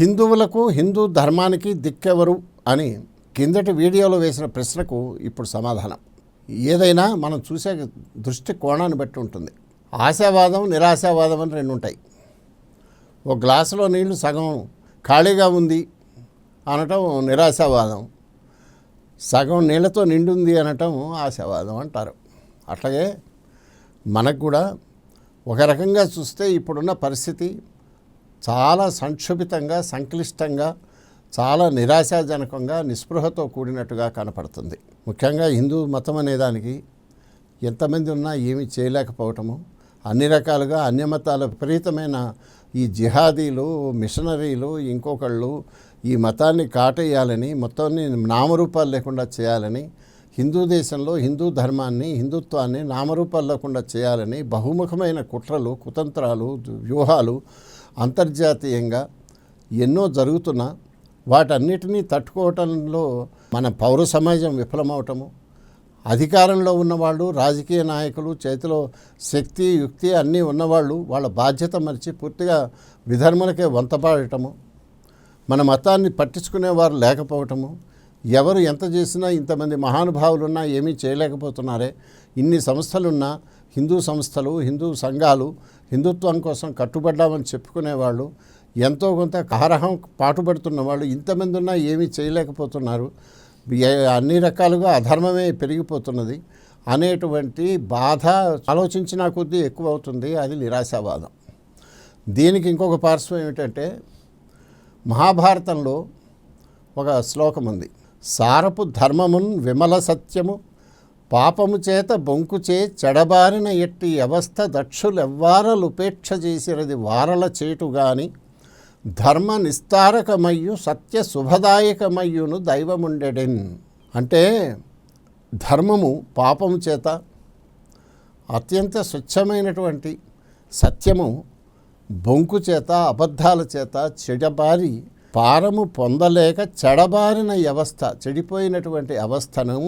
హిందువులకు హిందూ ధర్మానికి దిక్కెవరు అని కిందటి వీడియోలో వేసిన ప్రశ్నకు ఇప్పుడు సమాధానం. ఏదైనా మనం చూసే దృష్టి కోణాన్ని బట్టి ఉంటుంది. ఆశావాదం నిరాశావాదం అని రెండు ఉంటాయి. ఒక గ్లాసులో నీళ్ళు సగం ఖాళీగా ఉంది అనటం నిరాశావాదం. సగం నీళ్ళతో నిండుంది అనటం ఆశావాదం అంటారు. అట్లాగే మనకు కూడా ఒక రకంగా చూస్తే ఇప్పుడున్న పరిస్థితి చాలా సంక్షుభితంగా సంక్లిష్టంగా చాలా నిరాశాజనకంగా నిస్పృహతో కూడినట్టుగా కనపడుతుంది. ముఖ్యంగా హిందూ మతం అనేదానికి ఎంతమంది ఉన్నా ఏమీ చేయలేకపోవటము. అన్ని రకాలుగా అన్య మతాల విపరీతమైన ఈ జిహాదీలు మిషనరీలు ఇంకొకళ్ళు ఈ మతాన్ని కాటేయాలని మొత్తాన్ని నామరూపాలు లేకుండా చేయాలని హిందూ దేశంలో హిందూ ధర్మాన్ని హిందుత్వాన్ని నామరూపాలు లేకుండా చేయాలని బహుముఖమైన కుట్రలు కుతంత్రాలు వ్యూహాలు అంతర్జాతీయంగా ఎన్నో జరుగుతున్నా వాటన్నిటినీ తట్టుకోవటంలో మన పౌర సమాజం విఫలమవటము అధికారంలో ఉన్నవాళ్ళు రాజకీయ నాయకులు చేతిలో శక్తి యుక్తి అన్నీ ఉన్నవాళ్ళు వాళ్ళ బాధ్యత మరిచి పూర్తిగా విధర్మలకే వంతపాడటము మన మతాన్ని పట్టించుకునేవారు లేకపోవటము ఎవరు ఎంత చేసినా ఇంతమంది మహానుభావులున్నా ఏమీ చేయలేకపోతున్నారే ఇన్ని సంస్థలున్నా హిందూ సంస్థలు హిందూ సంఘాలు హిందుత్వం కోసం కట్టుబడ్డామని చెప్పుకునేవాళ్ళు ఎంతో కొంత కారహం పాటుపడుతున్న వాళ్ళు ఇంతమంది ఉన్నా ఏమీ చేయలేకపోతున్నారు. అన్ని రకాలుగా అధర్మమే పెరిగిపోతున్నది. అనేటువంటి బాధ ఆలోచించిన కొద్దీ ఎక్కువ అవుతుంది అది నిరాశావాదం. దీనికి ఇంకొక పార్శ్వం ఏమిటంటే మహాభారతంలో ఒక శ్లోకం ఉంది సారపు ధర్మమున్ విమల సత్యము పాపము చేత బొంకుచే చెడబారిన ఎట్టి అవస్థ దక్షులెవ్వారలుపేక్ష చేసినది వారల చేటుగాని ధర్మ నిస్తారకమయ్యు సత్య శుభదాయకమయ్యును దైవముండెడెన్. అంటే ధర్మము పాపము చేత అత్యంత స్వచ్ఛమైనటువంటి సత్యము బొంకు చేత అబద్ధాల చేత చెడబారి పారము పొందలేక చెడబారిన వ్యవస్థ చెడిపోయినటువంటి అవస్థను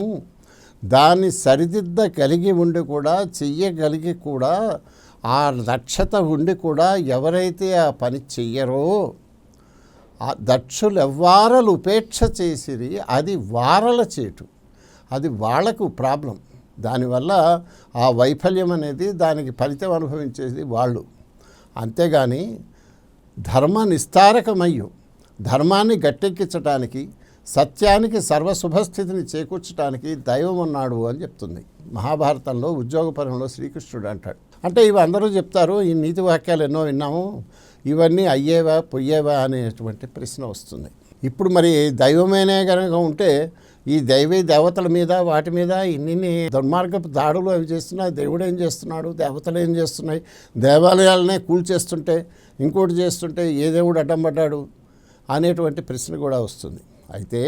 దాన్ని సరిదిద్ద కలిగి ఉండి కూడా చెయ్యగలిగి కూడా ఆ దక్షత ఉండి కూడా ఎవరైతే ఆ పని చెయ్యరో ఆ దక్షులు ఎవ్వారలు ఉపేక్ష చేసిరి అది వారల చేటు. అది వాళ్ళకు ప్రాబ్లం. దానివల్ల ఆ వైఫల్యం అనేది దానికి ఫలితం అనుభవించేది వాళ్ళు. అంతేగాని ధర్మ నిస్తారకమయ్యు. ధర్మాన్ని గట్టెక్కించటానికి సత్యానికి సర్వశుభస్థితిని చేకూర్చడానికి దైవం ఉన్నాడు అని చెప్తుంది. మహాభారతంలో ఉద్యోగపరంలో శ్రీకృష్ణుడు అంటాడు. అంటే ఇవి అందరూ చెప్తారు ఈ నీతి వాక్యాలు ఎన్నో విన్నాము ఇవన్నీ అయ్యేవా పొయ్యేవా అనేటువంటి ప్రశ్న వస్తుంది. ఇప్పుడు మరి దైవమేనే కనుక ఉంటే ఈ దైవీ దేవతల మీద వాటి మీద ఇన్ని దుర్మార్గపు దాడులు అవి చేస్తున్నాయి దేవుడు ఏం చేస్తున్నాడు దేవతలు ఏం చేస్తున్నాయి దేవాలయాలనే కూల్చేస్తుంటే ఇంకోటి చేస్తుంటే ఏ దేవుడు అడ్డం పడ్డాడు అనేటువంటి ప్రశ్న కూడా వస్తుంది. అయితే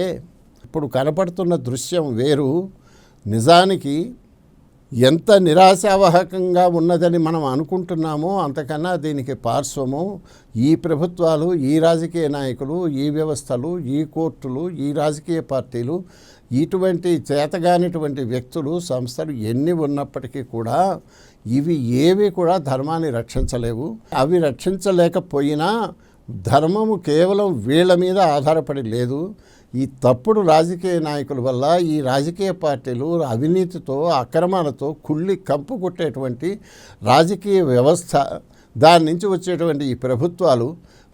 ఇప్పుడు కనపడుతున్న దృశ్యం వేరు. నిజానికి ఎంత నిరాశావాహకంగా ఉన్నదని మనం అనుకుంటున్నామో అంతకన్నా దీనికి పార్శ్వము. ఈ ప్రభుత్వాలు ఈ రాజకీయ నాయకులు ఈ వ్యవస్థలు ఈ కోర్టులు ఈ రాజకీయ పార్టీలు ఇటువంటి చేతగానిటువంటి వ్యక్తులు సంస్థలు ఎన్ని ఉన్నప్పటికీ కూడా ఇవి ఏవి కూడా ధర్మాన్ని రక్షించలేవు. అవి రక్షించలేకపోయినా ధర్మము కేవలం వీళ్ళ మీద ఆధారపడి లేదు. ఈ తప్పుడు రాజకీయ నాయకుల వల్ల ఈ రాజకీయ పార్టీలు అవినీతితో అక్రమాలతో కుళ్ళి కంపు కొట్టేటువంటి రాజకీయ వ్యవస్థ దాని నుంచి వచ్చేటువంటి ఈ ప్రభుత్వాలు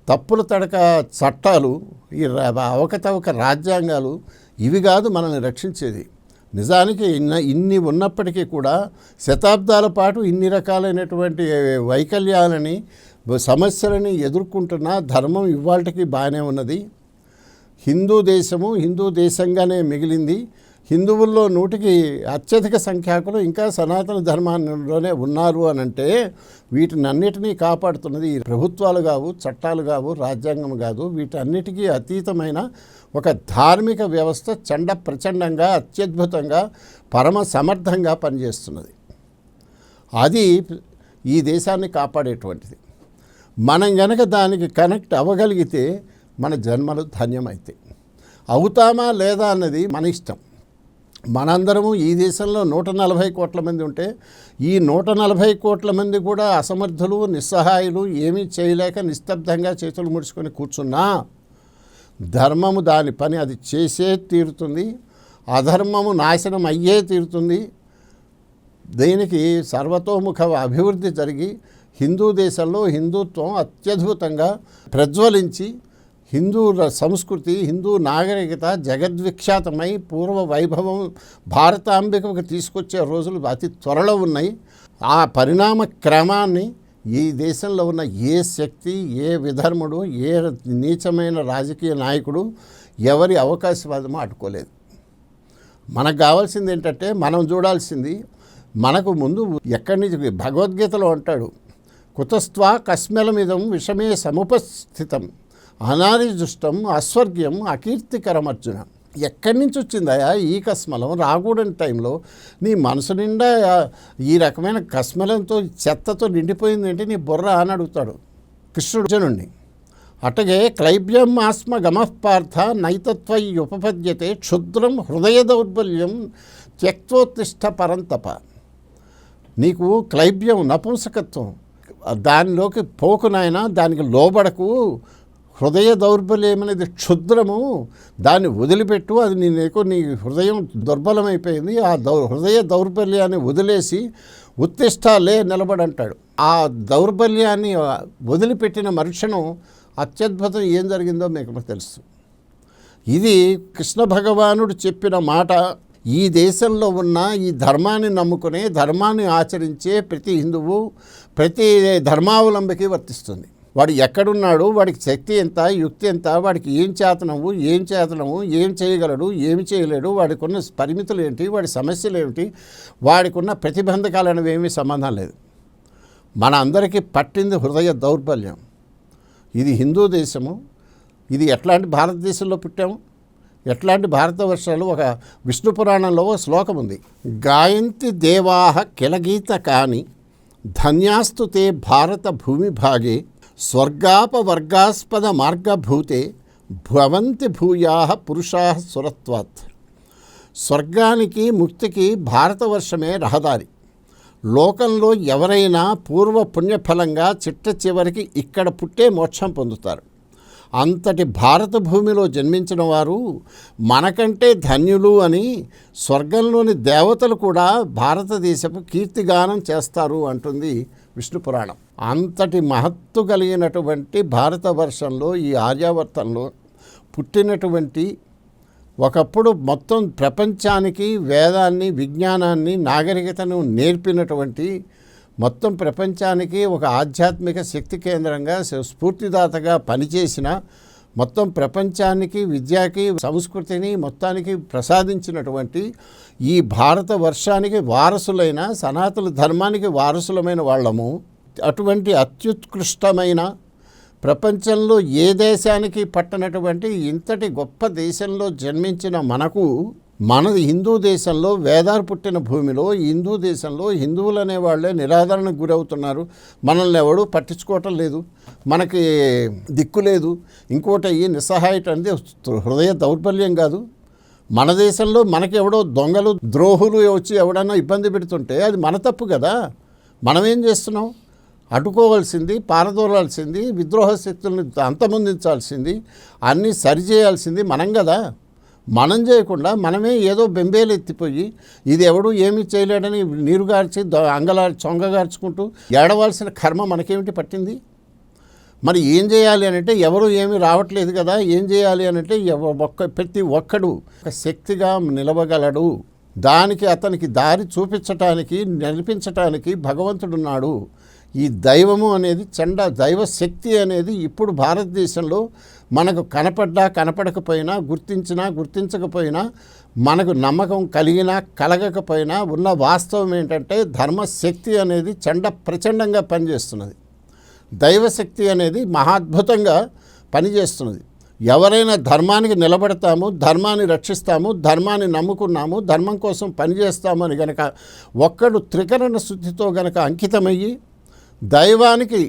తప్పుల తడక చట్టాలు ఈ అవకతవక రాజ్యాంగాలు ఇవి కాదు మనల్ని రక్షించేది. నిజానికి ఇన్న ఇన్ని ఉన్నప్పటికీ కూడా శతాబ్దాల పాటు ఇన్ని రకాలైనటువంటి వైకల్యాలని సమస్యలని ఎదుర్కొంటున్న ధర్మం ఇవాళకి బాగానే ఉన్నది. హిందూ దేశము హిందూ దేశంగానే మిగిలింది. హిందువుల్లో నూటికి అత్యధిక సంఖ్యాకులు ఇంకా సనాతన ధర్మాల్లోనే ఉన్నారు అని అంటే వీటినన్నిటినీ కాపాడుతున్నది ప్రభుత్వాలు కావు చట్టాలు కావు రాజ్యాంగం కాదు. వీటన్నిటికీ అతీతమైన ఒక ధార్మిక వ్యవస్థ చండ ప్రచండంగా అత్యద్భుతంగా పరమ సమర్థంగా పనిచేస్తున్నది. అది ఈ దేశాన్ని కాపాడేటువంటిది. మనం గనక దానికి కనెక్ట్ అవ్వగలిగితే మన జన్మలు ధన్యమైతే. అవుతామా లేదా అన్నది మన ఇష్టం. మనందరము ఈ దేశంలో నూట నలభై కోట్ల మంది ఉంటే ఈ నూట నలభై కోట్ల మంది కూడా అసమర్థులు నిస్సహాయులు ఏమీ చేయలేక నిస్తబ్దంగా చేతులు ముడుచుకొని కూర్చున్నా ధర్మము దాని పని అది చేసే తీరుతుంది. అధర్మము నాశనం అయ్యే తీరుతుంది. దీనికి సర్వతోముఖ అభివృద్ధి జరిగి హిందూ దేశంలో హిందుత్వం అత్యద్భుతంగా ప్రజ్వలించి హిందూ సంస్కృతి హిందూ నాగరికత జగద్విఖ్యాతమై పూర్వ వైభవం భారతాంబికకు తీసుకొచ్చే రోజులు అతి త్వరలో ఉన్నాయి. ఆ పరిణామ క్రమాన్ని ఈ దేశంలో ఉన్న ఏ శక్తి ఏ విధర్ముడు ఏ నీచమైన రాజకీయ నాయకుడు ఎవరి అవకాశవాదమో అడ్డుకోలేదు మనకు కావాల్సింది ఏంటంటే మనం చూడాల్సింది మనకు ముందు ఎక్కడి నుంచి భగవద్గీతలో అంటాడు కుతస్త్వా కస్మెలమిదం విషమే సముపస్థితం. అనారిజుష్టం అస్వర్గ్యం అకీర్తికరం అర్జున. ఎక్కడి నుంచి వచ్చిందయా ఈ కస్మలం? రాకూడని టైంలో నీ మనసు నిండా ఈ రకమైన కస్మలంతో చెత్తతో నిండిపోయింది ఏంటి నీ బుర్ర అని అడుగుతాడు కృష్ణుడుజనుణ్ణి అటగే క్లైబ్యం ఆస్మ గమఃపార్థ నైతత్వై ఉపపద్యతే క్షుద్రం హృదయ దౌర్బల్యం త్యక్తోత్తిష్ట పరంతప. నీకు క్లైబ్యం నపుంసకత్వం. దానిలోకి పోకునైనా దానికి లోబడకు హృదయ దౌర్బల్యం అనేది క్షుద్రము దాన్ని వదిలిపెట్టు అది నీ నీ హృదయం దుర్బలమైపోయింది ఆ దౌ హృదయ దౌర్బల్యాన్ని వదిలేసి ఉత్తిష్టాలే నిలబడంటాడు. ఆ దౌర్బల్యాన్ని వదిలిపెట్టిన మరుక్షణం అత్యద్భుతం ఏం జరిగిందో మీకు తెలుసు. ఇది కృష్ణ భగవానుడు చెప్పిన మాట ఈ దేశంలో ఉన్న ఈ ధర్మాన్ని నమ్ముకునే ధర్మాన్ని ఆచరించే ప్రతి హిందువు ప్రతి ధర్మావలంబికి వర్తిస్తుంది. వాడు ఎక్కడున్నాడు వాడికి శక్తి ఎంత యుక్తి ఎంత వాడికి ఏం చేతనవు ఏం చేతనము ఏం చేయగలడు ఏమి చేయలేడు వాడికి ఉన్న పరిమితులు ఏంటి వాడి సమస్యలు ఏమిటి వాడికి ఉన్న ప్రతిబంధకాలు అనేవి ఏమీ సంబంధం లేదు. మన అందరికీ పట్టింది హృదయ దౌర్బల్యం. ఇది హిందూ దేశము ఇది ఎట్లాంటి భారతదేశంలో పుట్టాము ఎట్లాంటి భారతవర్షాలు ఒక విష్ణు పురాణంలో ఒక శ్లోకం ఉంది. గాయంతి దేవాహ కిలగీత కాని ధన్యాస్తుతే భారత భూమి భాగే స్వర్గాపవర్గాస్పద మార్గభూతే భవంతి భూయా పురుషా సురత్వాత్. స్వర్గానికి ముక్తికి భారతవర్షమే రహదారి. లోకంలో ఎవరైనా పూర్వ పుణ్యఫలంగా చిట్ట చివరికి ఇక్కడ పుట్టే మోక్షం పొందుతారు. అంతటి భారత భూమిలో జన్మించిన వారు మనకంటే ధన్యులు అని స్వర్గంలోని దేవతలు కూడా భారతదేశపు కీర్తిగానం చేస్తారు అంటుంది విష్ణు పురాణం అంతటి మహత్తు కలిగినటువంటి భారతవర్షంలో ఈ ఆర్యావర్తంలో పుట్టినటువంటి ఒకప్పుడు మొత్తం ప్రపంచానికి వేదాన్ని విజ్ఞానాన్ని నాగరికతను నేర్పినటువంటి మొత్తం ప్రపంచానికి ఒక ఆధ్యాత్మిక శక్తి కేంద్రంగా స్ఫూర్తిదాతగా పనిచేసిన మొత్తం ప్రపంచానికి విద్యకి సంస్కృతిని మొత్తానికి ప్రసాదించినటువంటి ఈ భారత వర్షానికి వారసులైన సనాతన ధర్మానికి వారసులమైన వాళ్ళము అటువంటి అత్యుత్కృష్టమైన ప్రపంచంలో ఏ దేశానికి పట్టనటువంటి ఇంతటి గొప్ప దేశంలో జన్మించిన మనకు మన హిందూ దేశంలో వేదాలు పుట్టిన భూమిలో హిందూ దేశంలో హిందువులు అనేవాళ్ళే నిరాదరణకు గురవుతున్నారు. మనల్ని ఎవడూ పట్టించుకోవటం లేదు. మనకి దిక్కు లేదు. ఇంకోటి అయ్యి నిస్సహాయత అనేది హృదయ దౌర్బల్యం కాదు. మన దేశంలో మనకెవడో దొంగలు ద్రోహులు వచ్చి ఎవడన్నా ఇబ్బంది పెడుతుంటే అది మన తప్పు కదా. మనమేం చేస్తున్నాం? అడ్డుకోవాల్సింది పారదోలాల్సింది విద్రోహ శక్తుల్ని అంతమొందించాల్సింది అన్నీ సరిచేయాల్సింది మనం కదా. మనం చేయకుండా మనమే ఏదో బెంబేలు ఎత్తిపోయి ఇది ఎవడు ఏమీ చేయలేడని నీరు గార్చి చొంగగార్చుకుంటూ ఏడవలసిన కర్మ మనకేమిటి పట్టింది? మరి ఏం చేయాలి అనంటే ఎవరు ఏమీ రావట్లేదు కదా ఏం చేయాలి అనంటే ఒక్క ప్రతి ఒక్కడు ఒక శక్తిగా నిలవగలడు. దానికి అతనికి దారి చూపించటానికి నడిపించటానికి భగవంతుడున్నాడు. ఈ దైవము అనేది చండ దైవ శక్తి అనేది ఇప్పుడు భారతదేశంలో మనకు కనపడ్డా కనపడకపోయినా గుర్తించినా గుర్తించకపోయినా మనకు నమ్మకం కలిగినా కలగకపోయినా ఉన్న వాస్తవం ఏంటంటే ధర్మశక్తి అనేది చండ ప్రచండంగా పనిచేస్తున్నది. దైవశక్తి అనేది మహాద్భుతంగా పనిచేస్తున్నది. ఎవరైనా ధర్మానికి నిలబడతాము ధర్మాన్ని రక్షిస్తాము ధర్మాన్ని నమ్ముకున్నాము ధర్మం కోసం పనిచేస్తాము అని గనక ఒక్కడు త్రికరణ శుద్ధితో గనక అంకితమయ్యి దైవానికి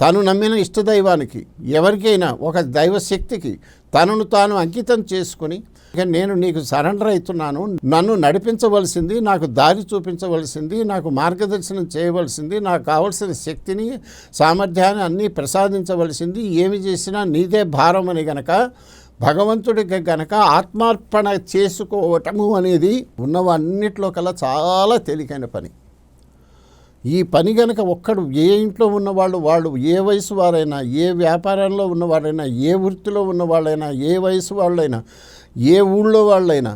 తను నమ్మిన ఇష్టదైవానికి ఎవరికైనా ఒక దైవశక్తికి తనను తాను అంకితం చేసుకుని నేను నీకు సరెండర్ అవుతున్నాను నన్ను నడిపించవలసింది నాకు దారి చూపించవలసింది నాకు మార్గదర్శనం చేయవలసింది నాకు కావలసిన శక్తిని సామర్థ్యాన్ని అన్నీ ప్రసాదించవలసింది ఏమి చేసినా నీదే భారం అని గనక భగవంతుడికి గనక ఆత్మార్పణ చేసుకోవటము అనేది ఉన్నవన్నిట్లో కల్లా చాలా తేలికైన పని. ఈ పని గనక ఒక్కడు ఏ ఇంట్లో ఉన్నవాళ్ళు వాళ్ళు ఏ వయసు వారైనా ఏ వ్యాపారంలో ఉన్నవారైనా ఏ వృత్తిలో ఉన్నవాళ్ళైనా ఏ వయసు వాళ్ళైనా ఏ ఊళ్ళో వాళ్ళైనా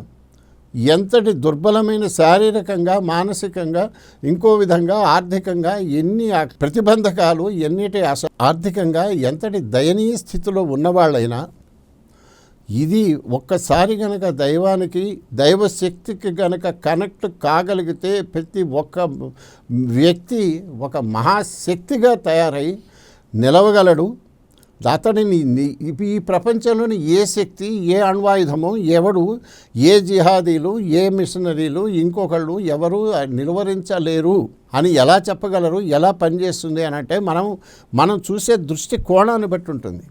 ఎంతటి దుర్బలమైన శారీరకంగా మానసికంగా ఇంకో విధంగా ఆర్థికంగా ఎన్ని ప్రతిబంధకాలు ఎన్నిటి ఆర్థికంగా ఎంతటి దయనీయ స్థితిలో ఉన్నవాళ్ళైనా ఇది ఒక్కసారి గనక దైవానికి దైవశక్తికి గనక కనెక్ట్ కాగలిగితే ప్రతి ఒక్క వ్యక్తి ఒక మహాశక్తిగా తయారై నిలవగలడు. అతడిని ఈ ప్రపంచంలోని ఏ శక్తి ఏ అణ్వాయుధము ఎవడు ఏ జిహాదీలు ఏ మిషనరీలు ఇంకొకళ్ళు ఎవరు నిలువరించలేరు అని ఎలా చెప్పగలరు ఎలా పనిచేస్తుంది అని అంటే మనం మనం చూసే దృష్టి కోణాన్ని బట్టి ఉంటుంది.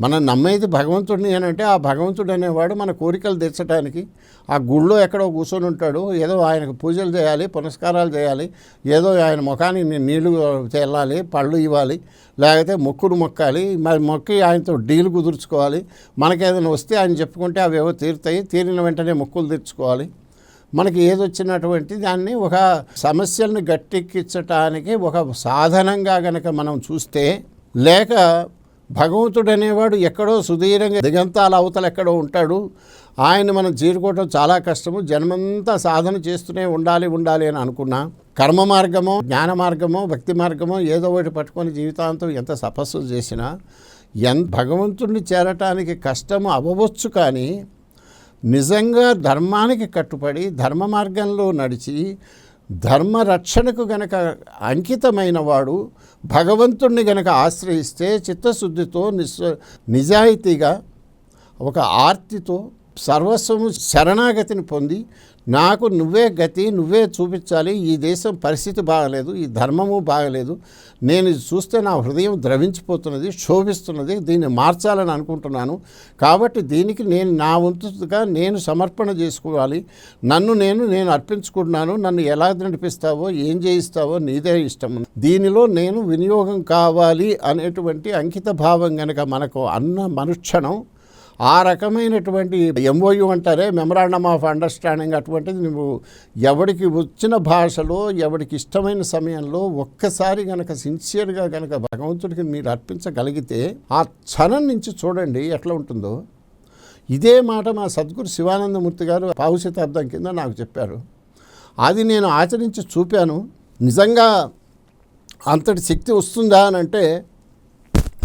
మనం నమ్మేది భగవంతుడిని అని అంటే ఆ భగవంతుడు అనేవాడు మన కోరికలు తెచ్చడానికి ఆ గుళ్ళో ఎక్కడో కూర్చొని ఉంటాడు. ఏదో ఆయనకు పూజలు చేయాలి పునస్కారాలు చేయాలి ఏదో ఆయన ముఖానికి నీళ్ళు చెల్లాలి పళ్ళు ఇవ్వాలి లేకపోతే మొక్కులు మొక్కాలి మరి మొక్కి ఆయనతో డీల్ కుదుర్చుకోవాలి. మనకేదైనా వస్తే ఆయన చెప్పుకుంటే అవి ఏవో తీరుతాయి తీరిన వెంటనే మొక్కులు తెచ్చుకోవాలి మనకి ఏదొచ్చినటువంటి దాన్ని ఒక సమస్యల్ని గట్టెక్కించటానికి ఒక సాధనంగా గనక మనం చూస్తే లేక భగవంతుడు అనేవాడు ఎక్కడో సుదీరంగా దిగంతాల అవతల ఎక్కడో ఉంటాడు. ఆయన మనం చేరుకోవటం చాలా కష్టము. జన్మంతా సాధన చేస్తూనే ఉండాలి ఉండాలి అని అనుకున్నా. కర్మ మార్గమో జ్ఞాన మార్గమో భక్తి మార్గమో ఏదో ఒకటి పట్టుకొని జీవితాంతం ఎంత తపస్సు చేసినా ఎంత భగవంతుడిని చేరటానికి కష్టము అవ్వవచ్చు కానీ నిజంగా ధర్మానికి కట్టుబడి ధర్మ మార్గంలో నడిచి ధర్మ రక్షణకు గనక అంకితమైన వాడు భగవంతుణ్ణి గనక ఆశ్రయిస్తే చిత్తశుద్ధితో నిస్ నిజాయితీగా ఒక ఆర్తితో సర్వస్వము శరణాగతిని పొంది నాకు నువ్వే గతి నువ్వే చూపించాలి. ఈ దేశం పరిస్థితి బాగలేదు ఈ ధర్మము బాగలేదు. నేను చూస్తే నా హృదయం ద్రవించిపోతున్నది శోభిస్తున్నది దీన్ని మార్చాలని అనుకుంటున్నాను. కాబట్టి దీనికి నేను నా వంతుగా నేను సమర్పణ చేసుకోవాలి. నన్ను నేను నేను అర్పించుకుంటున్నాను. నన్ను ఎలా నడిపిస్తావో ఏం చేయిస్తావో నీదే ఇష్టం. దీనిలో నేను వినియోగం కావాలి అనేటువంటి అంకిత భావం కనుక మనకు అన్న మనుక్షణం ఆ రకమైనటువంటి ఎంఓయు అంటారే మెమరాండమ్ ఆఫ్ అండర్స్టాండింగ్ అటువంటిది నువ్వు ఎవడికి వచ్చిన భాషలో ఎవడికి ఇష్టమైన సమయంలో ఒక్కసారి గనక సిన్సియర్గా గనక భగవంతుడికి మీరు అర్పించగలిగితే ఆ క్షణం నుంచి చూడండి ఎట్లా ఉంటుందో. ఇదే మాట మా సద్గురు శివానందమూర్తి గారు పావుశతాబ్దం కింద నాకు చెప్పారు. అది నేను ఆచరించి చూపాను. నిజంగా అంతటి శక్తి వస్తుందా అని అంటే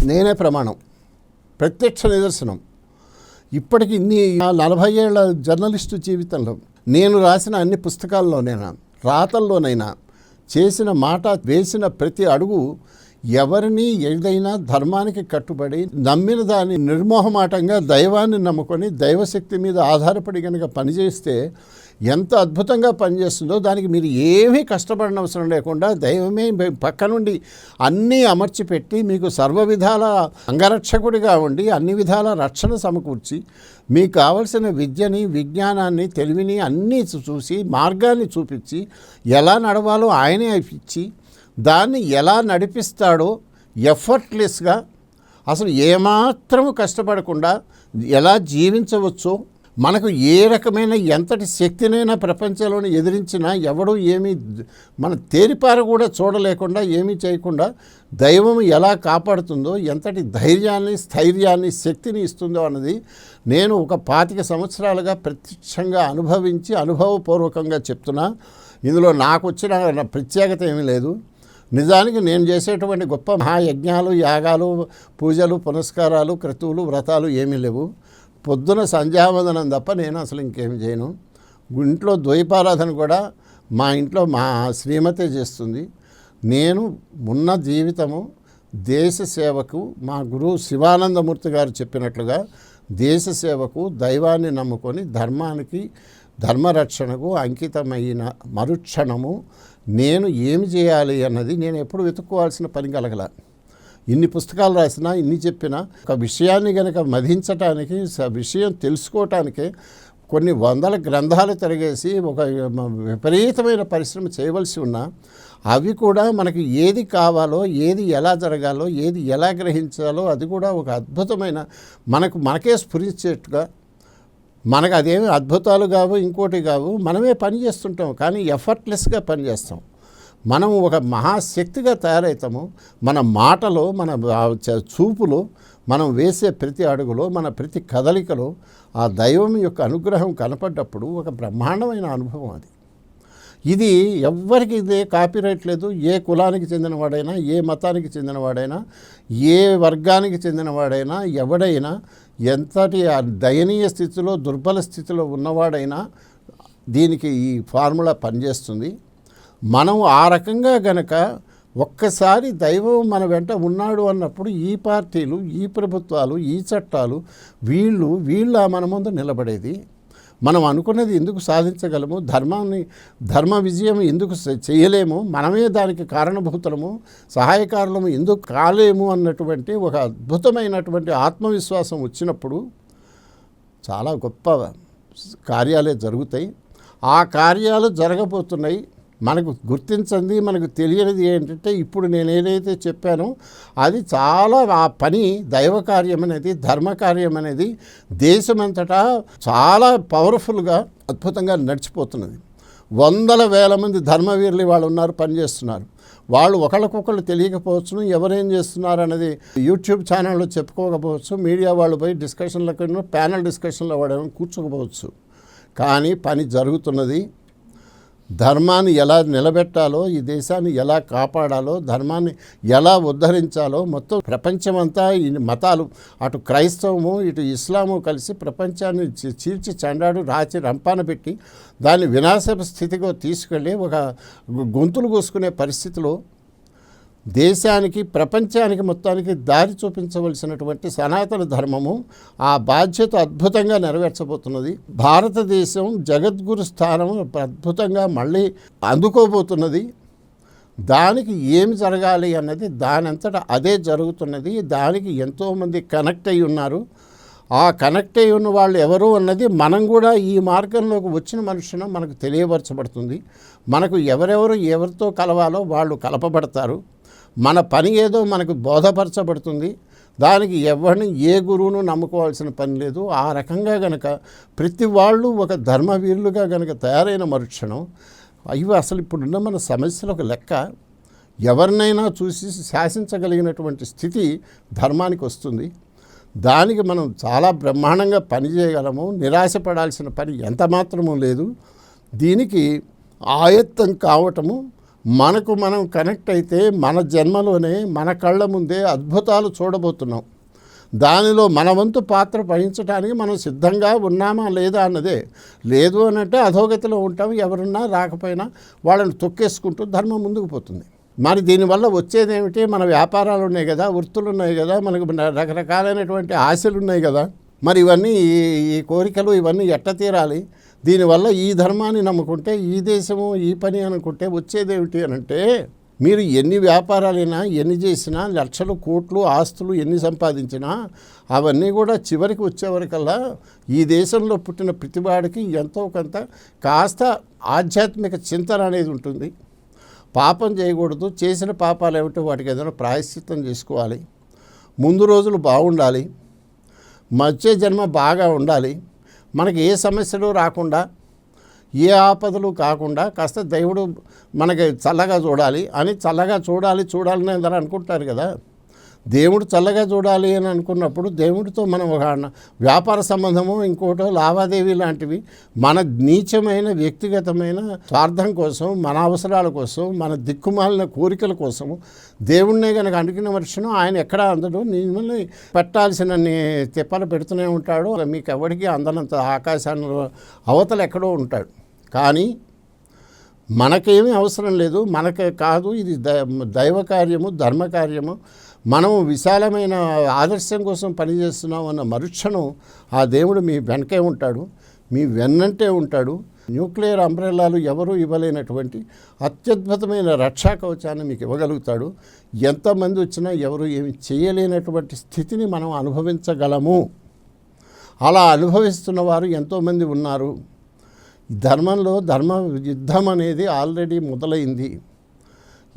నేనే ప్రమాణం. ప్రత్యక్ష నిదర్శనం. ఇప్పటికి ఇన్ని నలభై ఏళ్ళ జర్నలిస్టు జీవితంలో నేను రాసిన అన్ని పుస్తకాల్లోనైనా రాతల్లోనైనా చేసిన మాట వేసిన ప్రతి అడుగు ఎవరిని ఏదైనా ధర్మానికి కట్టుబడి నమ్మిన దాన్ని నిర్మోహమాటంగా దైవాన్ని నమ్ముకొని దైవశక్తి మీద ఆధారపడి కనుక పనిచేస్తే ఎంత అద్భుతంగా పనిచేస్తుందో దానికి మీరు ఏమీ కష్టపడిన అవసరం లేకుండా దైవమే పక్క నుండి అన్నీ అమర్చిపెట్టి మీకు సర్వ విధాల అంగరక్షకుడిగా ఉండి అన్ని విధాల రక్షణ సమకూర్చి మీకు కావలసిన విద్యని విజ్ఞానాన్ని తెలివిని అన్నీ చూసి మార్గాన్ని చూపించి ఎలా నడవాలో ఆయనే ఇచ్చి దాన్ని ఎలా నడిపిస్తాడో ఎఫర్ట్లెస్గా అసలు ఏమాత్రము కష్టపడకుండా ఎలా జీవించవచ్చో మనకు ఏ రకమైన ఎంతటి శక్తినైనా ప్రపంచంలోని ఎదిరించినా ఎవడు ఏమీ మన తేరిపార కూడా చూడలేకుండా ఏమీ చేయకుండా దైవం ఎలా కాపాడుతుందో ఎంతటి ధైర్యాన్ని స్థైర్యాన్ని శక్తిని ఇస్తుందో అన్నది నేను ఒక పాతిక సంవత్సరాలుగా ప్రత్యక్షంగా అనుభవించి అనుభవపూర్వకంగా చెప్తున్నా. ఇందులో నాకు వచ్చిన ప్రత్యేకత ఏమీ లేదు. నిజానికి నేను చేసేటువంటి గొప్ప మహాయజ్ఞాలు యాగాలు పూజలు పునస్కారాలు క్రతువులు వ్రతాలు ఏమీ లేవు. పొద్దున సంధ్యావందనం తప్ప నేను అసలు ఇంకేమి చేయను. ఇంట్లో ద్వైపారాధన కూడా మా ఇంట్లో మా శ్రీమతే చేస్తుంది. నేను ఉన్న జీవితము దేశ సేవకు మా గురువు శివానందమూర్తి గారు చెప్పినట్లుగా దేశ సేవకు దైవాన్ని నమ్ముకొని ధర్మానికి ధర్మరక్షణకు అంకితమైన మరుక్షణము నేను ఏమి చేయాలి అన్నది నేను ఎప్పుడు వెతుక్కోవాల్సిన పని కలగల. ఇన్ని పుస్తకాలు రాసినా ఇన్ని చెప్పినా ఒక విషయాన్ని కనుక మధించటానికి స- విషయం తెలుసుకోవటానికి కొన్ని వందల గ్రంథాలు తిరగేసి ఒక విపరీతమైన పరిశ్రమ చేయవలసి ఉన్నా అవి కూడా మనకి ఏది కావాలో ఏది ఎలా జరగాలో ఏది ఎలా గ్రహించాలో అది కూడా ఒక అద్భుతమైన మనకు మనకే స్ఫురించేట్టుగా మనకు అదేమి అద్భుతాలు కావు ఇంకోటి కావు. మనమే పని చేస్తుంటాం కానీ ఎఫర్ట్లెస్గా పనిచేస్తాం మనం ఒక మహాశక్తిగా తయారవుతాము మన మాటలో మన చ- చూపులో మనం వేసే ప్రతి అడుగులో మన ప్రతి కదలికలో ఆ దైవం యొక్క అనుగ్రహం కనపడ్డప్పుడు ఒక బ్రహ్మాండమైన అనుభవం అది. ఇది ఎవ్వరికి ఇదే కాపీరైట్ లేదు. ఏ కులానికి చెందినవాడైనా ఏ మతానికి చెందినవాడైనా ఏ వర్గానికి చెందినవాడైనా ఎవడైనా ఎంతటి దయనీయ స్థితిలో దుర్బల స్థితిలో ఉన్నవాడైనా దీనికి ఈ ఫార్ములా పనిచేస్తుంది. మనం ఆ రకంగా గనక ఒక్కసారి దైవం మన వెంట ఉన్నాడు అన్నప్పుడు ఈ పార్టీలు ఈ ప్రభుత్వాలు ఈ చట్టాలు వీళ్ళు వీళ్ళ మన ముందు నిలబడేది. మనం అనుకున్నది ఎందుకు సాధించగలము? ధర్మాన్ని ధర్మ విజయం ఎందుకు చేయలేము? మనమే దానికి కారణభూతులము సహాయకారులము ఎందుకు కాలేము అన్నటువంటి ఒక అద్భుతమైనటువంటి ఆత్మవిశ్వాసం వచ్చినప్పుడు చాలా గొప్ప కార్యాలే జరుగుతాయి. ఆ కార్యాలు జరగబోతున్నాయి. మనకు గుర్తించింది మనకు తెలియనిది ఏంటంటే ఇప్పుడు నేను ఏదైతే చెప్పానో అది చాలా ఆ పని దైవ కార్యం అనేది ధర్మ కార్యం అనేది దేశమంతటా చాలా పవర్ఫుల్గా అద్భుతంగా నడిచిపోతున్నది. వందల వేల మంది ధర్మవీరులు వాళ్ళు ఉన్నారు పనిచేస్తున్నారు వాళ్ళు ఒకళ్ళకొకళ్ళు తెలియకపోవచ్చు ఎవరేం చేస్తున్నారు అనేది యూట్యూబ్ ఛానల్లో చెప్పుకోకపోవచ్చు మీడియా వాళ్ళు పోయి డిస్కషన్లకు ప్యానల్ డిస్కషన్లో వాడేమో కూర్చోకపోవచ్చు. కానీ పని జరుగుతున్నది. ధర్మాన్ని ఎలా నిలబెట్టాలో ఈ దేశాన్ని ఎలా కాపాడాలో ధర్మాన్ని ఎలా ఉద్ధరించాలో మొత్తం ప్రపంచమంతా ఈ మతాలు అటు క్రైస్తవము ఇటు ఇస్లాము కలిసి ప్రపంచాన్ని చీ- చీల్చి చండాడు రాచి రంపాన పెట్టి దాన్ని వినాశ స్థితిగా తీసుకెళ్ళి ఒక గొంతులు కోసుకునే పరిస్థితిలో దేశానికి ప్రపంచానికి మొత్తానికి దారి చూపించవలసినటువంటి సనాతన ధర్మము ఆ బాధ్యత అద్భుతంగా నెరవేర్చబోతున్నది. భారతదేశం జగద్గురు స్థానం అద్భుతంగా మళ్ళీ అందుకోబోతున్నది. దానికి ఏమి జరగాలి అన్నది దానంతట అదే జరుగుతున్నది. దానికి ఎంతోమంది కనెక్ట్ అయి ఉన్నారు. ఆ కనెక్ట్ అయి ఉన్న వాళ్ళు ఎవరు అన్నది మనం కూడా ఈ మార్గంలోకి వచ్చిన మనుషున మనకు తెలియపరచబడుతుంది. మనకు ఎవరెవరు ఎవరితో కలవాలో వాళ్ళు కలపబడతారు. మన పని ఏదో మనకు బోధపరచబడుతుంది. దానికి ఎవరిని ఏ గురువును నమ్ముకోవాల్సిన పని లేదు. ఆ రకంగా గనక ప్రతి వాళ్ళు ఒక ధర్మవీరులుగా గనక తయారైన మరుక్షణం ఇవి అసలు ఇప్పుడున్న మన సమస్యలు ఒక లెక్క. ఎవరినైనా చూసి శాసించగలిగినటువంటి స్థితి ధర్మానికి వస్తుంది. దానికి మనం చాలా బ్రహ్మాండంగా పనిచేయగలము నిరాశపడాల్సిన పని ఎంత మాత్రమూ లేదు. దీనికి ఆయత్తం కావటము మనకు మనం కనెక్ట్ అయితే మన జన్మలోనే మన కళ్ళ ముందే అద్భుతాలు చూడబోతున్నాం. దానిలో మన వంతు పాత్ర వహించడానికి మనం సిద్ధంగా ఉన్నామా లేదా అన్నదే. లేదు అని అంటే అధోగతిలో ఉంటాం ఎవరున్నా రాకపోయినా వాళ్ళని తొక్కేసుకుంటూ ధర్మం ముందుకు పోతుంది. మరి దీనివల్ల వచ్చేది ఏమిటి మన వ్యాపారాలు ఉన్నాయి కదా వృత్తులు ఉన్నాయి కదా మనకు రకరకాలైనటువంటి ఆశలు ఉన్నాయి కదా. మరి ఇవన్నీ ఈ- ఈ కోరికలు ఇవన్నీ ఎట్ట తీరాలి? దీనివల్ల ఈ ధర్మాన్ని నమ్ముకుంటే ఈ దేశము ఈ పని అనుకుంటే వచ్చేదేమిటి అని అంటే మీరు ఎన్ని వ్యాపారాలైనా ఎన్ని చేసినా లక్షలు కోట్లు ఆస్తులు ఎన్ని సంపాదించినా అవన్నీ కూడా చివరికి వచ్చేవరకల్లా ఈ దేశంలో పుట్టిన ప్రతివాడికి ఎంతో కొంత కాస్త ఆధ్యాత్మిక చింతన అనేది ఉంటుంది. పాపం చేయకూడదు. చేసిన పాపాలు ఏమిటో వాటికి ఏదైనా ప్రాయశ్చిత్తం చేసుకోవాలి. ముందు రోజులు బాగుండాలి. మధ్య జన్మ బాగా ఉండాలి. మనకి ఏ సమస్యలు రాకుండా ఏ ఆపదలు కాకుండా కాస్త దేవుడు మనకి చల్లగా చూడాలి. అని చల్లగా చూడాలి చూడాలని అందరూ అనుకుంటారు కదా. దేవుడు చల్లగా చూడాలి అని అనుకున్నప్పుడు దేవుడితో మనం ఒక వ్యాపార సంబంధము ఇంకోటో లావాదేవీ లాంటివి మన నీచమైన వ్యక్తిగతమైన స్వార్థం కోసం మన అవసరాల కోసం మన దిక్కుమాలిన కోరికల కోసము దేవుణ్ణే కనుక అడిగిన వర్షం ఆయన ఎక్కడ అందడు మిమ్మల్ని పెట్టాల్సినన్ని తిప్పలు పెడుతూనే ఉంటాడు. మీకు ఎవరికి అందనంత ఆకాశాన్ని అవతల ఎక్కడో ఉంటాడు. కానీ మనకేమీ అవసరం లేదు. మనకే కాదు. ఇది ద- దైవ కార్యము ధర్మ కార్యము. మనం విశాలమైన ఆదర్శం కోసం పనిచేస్తున్నాం అన్న మరుక్షణం ఆ దేవుడు మీ వెనకే ఉంటాడు మీ వెన్నంటే ఉంటాడు. న్యూక్లియర్ అంబ్రెల్లాలు ఎవరూ ఇవ్వలేనటువంటి అత్యద్భుతమైన రక్షా కవచాన్ని మీకు ఇవ్వగలుగుతాడు. ఎంతమంది వచ్చినా ఎవరు ఏమి చేయలేనటువంటి స్థితిని మనం అనుభవించగలము. అలా అనుభవిస్తున్న వారు ఎంతోమంది ఉన్నారు. ధర్మంలో ధర్మ యుద్ధం అనేది ఆల్రెడీ మొదలైంది.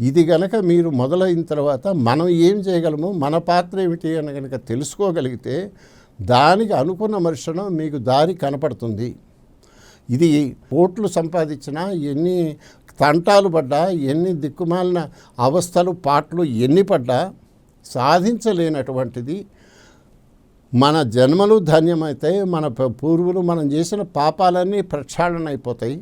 ఇది గనక మీరు మొదలైన తర్వాత మనం ఏం చేయగలము మన పాత్ర ఏమిటి అని కనుక తెలుసుకోగలిగితే దానికి అనుకున్న మనుషును మీకు దారి కనపడుతుంది. ఇది ఓట్లు సంపాదించినా ఎన్ని తంటాలు పడ్డా ఎన్ని దిక్కుమాలిన అవస్థలు పాటలు ఎన్ని పడ్డా సాధించలేనటువంటిది. మన జన్మలు ధన్యమవుతాయి మన ప- పూర్వులు మనం చేసిన పాపాలన్నీ ప్రక్షాళన అయిపోతాయి.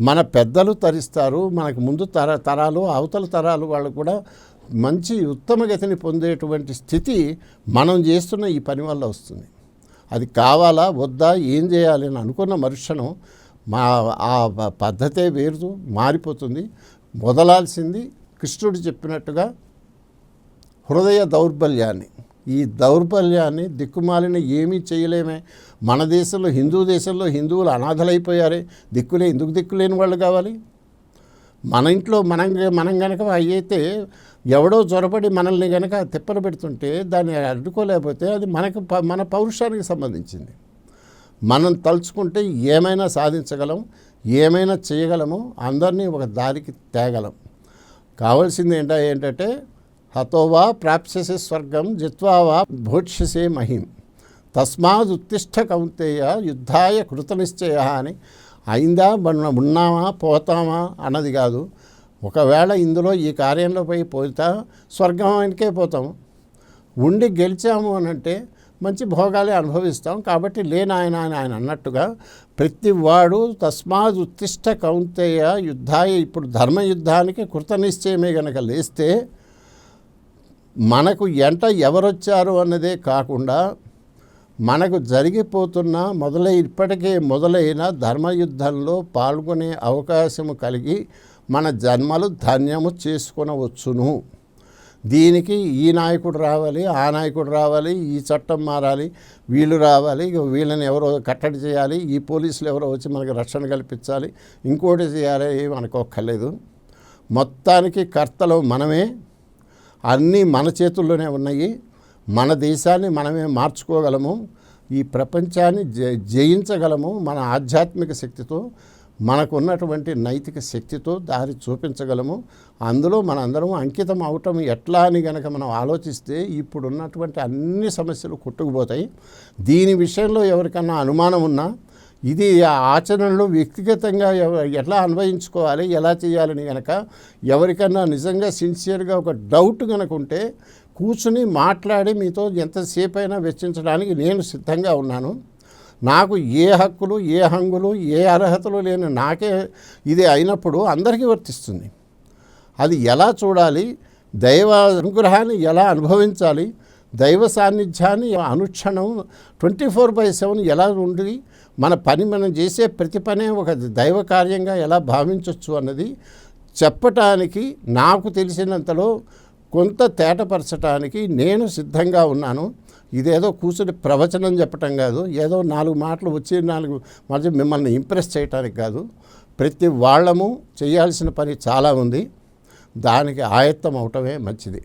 మన పెద్దలు తరిస్తారు మనకు ముందు తర తరాలు అవతల తరాలు వాళ్ళు కూడా మంచి ఉత్తమ గతిని పొందేటువంటి స్థితి మనం చేస్తున్న ఈ పని వల్ల వస్తుంది. అది కావాలా వద్దా ఏం చేయాలి అని అనుకున్న మనుషను మా ఆ పద్ధతే వేరు మారిపోతుంది. మొదలాల్సింది కృష్ణుడు చెప్పినట్టుగా హృదయ దౌర్బల్యాన్ని. ఈ దౌర్బల్యాన్ని దిక్కుమాలిన ఏమీ చేయలేమే. మన దేశంలో హిందూ దేశంలో హిందువులు అనాథలైపోయారే. దిక్కులే ఎందుకు దిక్కులేని వాళ్ళు కావాలి. మన ఇంట్లో మనం మనం గనక అయితే ఎవడో జ్వరపడి మనల్ని గనక తిప్పలు పెడుతుంటే దాన్ని అడ్డుకోలేకపోతే అది మనకు ప- మన పౌరుషానికి సంబంధించింది. మనం తలుచుకుంటే ఏమైనా సాధించగలం ఏమైనా చేయగలము అందరినీ ఒక దారికి తేగలం. కావాల్సింది ఏంటంటే హతోవా ప్రాప్స్యసి స్వర్గం జిత్వావా భోక్ష్యసే మహిం. తస్మాద్ ఉత్తిష్ట కౌంతేయ యుద్ధాయ కృతనిశ్చయ అని అయిందా మనం ఉన్నామా పోతామా అన్నది కాదు. ఒకవేళ ఇందులో ఈ కార్యంలో పోయి పోతా స్వర్గానికే పోతాము. ఉండి గెలిచాము అని అంటే మంచి భోగాలే అనుభవిస్తాం. కాబట్టి లేనాయన అని ఆయన అన్నట్టుగా ప్రతి వాడు తస్మాత్ ఉత్తిష్ట కౌంతేయ యుద్ధాయ ఇప్పుడు ధర్మయుద్ధానికి కృతనిశ్చయమే గనక లేస్తే మనకు ఎంట ఎవరొచ్చారు అన్నదే కాకుండా మనకు జరిగిపోతున్న మొదలై ఇప్పటికే మొదలైన ధర్మయుద్ధంలో పాల్గొనే అవకాశము కలిగి మన జన్మలు ధన్యము చేసుకునవచ్చును. దీనికి ఈ నాయకుడు రావాలి ఆ నాయకుడు రావాలి ఈ చట్టం మారాలి వీళ్ళు రావాలి వీళ్ళని ఎవరో కట్టడి చేయాలి ఈ పోలీసులు ఎవరో వచ్చి మనకు రక్షణ కల్పించాలి ఇంకోటి చేయాలి ఏమి అనుకోక్కర్లేదు మొత్తానికి కర్తలు మనమే అన్నీ మన చేతుల్లోనే ఉన్నాయి. మన దేశాన్ని మనమే మార్చుకోగలము. ఈ ప్రపంచాన్ని జ జయించగలము మన ఆధ్యాత్మిక శక్తితో మనకు ఉన్నటువంటి నైతిక శక్తితో దారి చూపించగలము. అందులో మనందరం అంకితం అవటం ఎట్లా అని గనక మనం ఆలోచిస్తే ఇప్పుడున్నటువంటి అన్ని సమస్యలు కొట్టుకుపోతాయి. దీని విషయంలో ఎవరికన్నా అనుమానం ఉన్నా ఇది ఆ ఆచరణలో వ్యక్తిగతంగా ఎట్లా అన్వయించుకోవాలి ఎలా చేయాలని కనుక ఎవరికన్నా నిజంగా సిన్సియర్గా ఒక డౌట్ కనుక ఉంటే కూర్చుని మాట్లాడి మీతో ఎంతసేపు అయినా వెచ్చించడానికి నేను సిద్ధంగా ఉన్నాను. నాకు ఏ హక్కులు ఏ హంగులు ఏ అర్హతలు లేని నాకే ఇది అయినప్పుడు అందరికీ వర్తిస్తుంది. అది ఎలా చూడాలి దైవ అనుగ్రహాన్ని ఎలా అనుభవించాలి దైవ సాన్నిధ్యాన్ని అనుక్షణం ట్వంటీ ఫోర్ బై సెవెన్ ఎలా ఉండి మన పని మనం చేసే ప్రతి పనే ఒక దైవ కార్యంగా ఎలా భావించవచ్చు అన్నది చెప్పటానికి నాకు తెలిసినంతలో కొంత తేటపరచటానికి నేను సిద్ధంగా ఉన్నాను. ఇదేదో కూర్చుని ప్రవచనం చెప్పటం కాదు. ఏదో నాలుగు మాటలు వచ్చి నాలుగు మధ్య మిమ్మల్ని ఇంప్రెస్ చేయటానికి కాదు. ప్రతి వాళ్ళము చేయాల్సిన పని చాలా ఉంది. దానికి ఆయత్తం అవటమే మంచిది.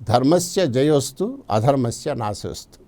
ధర్మస్య జయోస్తు అధర్మస్య నాశోస్తు